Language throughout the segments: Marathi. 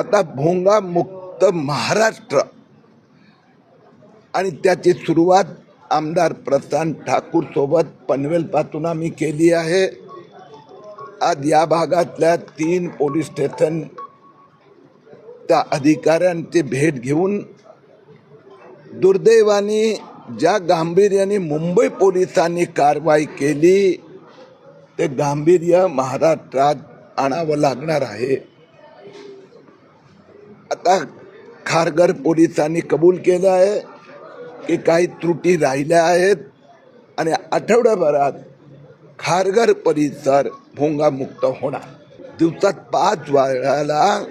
आता भोंगा मुक्त महाराष्ट्र. आणि त्याची सुरुवात आमदार प्रशांत ठाकूर सोबत पनवेलपासून आम्ही केली आहे. आज या भागातल्या तीन पोलीस स्टेशन त्या अधिकाऱ्यांची भेट घेऊन दुर्दैवाने ज्या गांभीर्याने मुंबई पोलिसांनी कारवाई केली ते गांभीर्य महाराष्ट्रात आणावं लागणार आहे. आता खारघर पोलिसांनी कबूल केलं आहे की काही त्रुटी राहिल्या आहेत. आणि आठवड्याभरात खारघर परिसर भोंगामुक्त होणार. दिवसात पाच वेळाला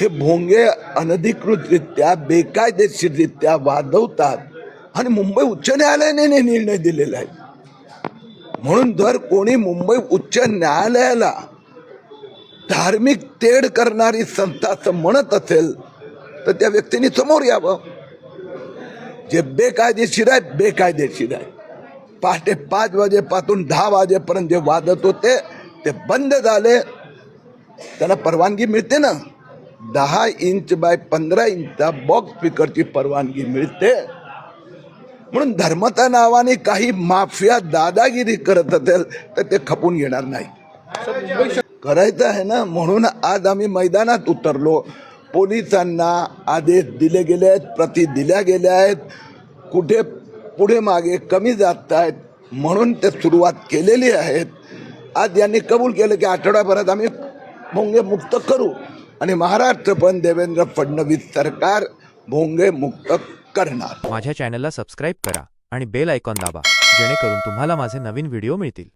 हे भोंगे अनधिकृतरित्या बेकायदेशीररित्या वाजवतात आणि मुंबई उच्च न्यायालयाने निर्णय दिलेला आहे. म्हणून जर कोणी मुंबई उच्च न्यायालयाला धार्मिक तेढ करणारी संस्था असं म्हणत असेल तर त्या व्यक्तीने समोर यावं. जे बेकायदेशीर आहे बेकायदेशीर आहे पहाटे पाच वाजेपासून दहा वाजेपर्यंत जे वाजत होते ते बंद झाले. त्यांना परवानगी मिळते ना? दहा इंच बाय पंधरा इंचचा बॉक्स स्पीकरची परवानगी मिळते. म्हणून धर्मता नावाने काही माफिया दादागिरी करत असेल तर ते खपून घेणार नाही. करायचं आहे ना म्हणून आज आम्ही मैदानात उतरलो. पोलिसांना आदेश दिले गेले आहेत प्रति दिल्या गेल्या आहेत. कुठे पुढे मागे कमी जात आहेत म्हणून ते सुरुवात केलेली आहेत आज यांनी कबूल केलं की आठवड्याभरात आम्ही भोंगे मुक्त करू. आणि महाराष्ट्र पण देवेंद्र फडणवीस सरकार भोंगे मुक्त करणार. माझ्या चॅनलला सबस्क्राईब करा आणि बेल आयकॉन दाबा जेणेकरून तुम्हाला माझे नवीन व्हिडिओ मिळतील.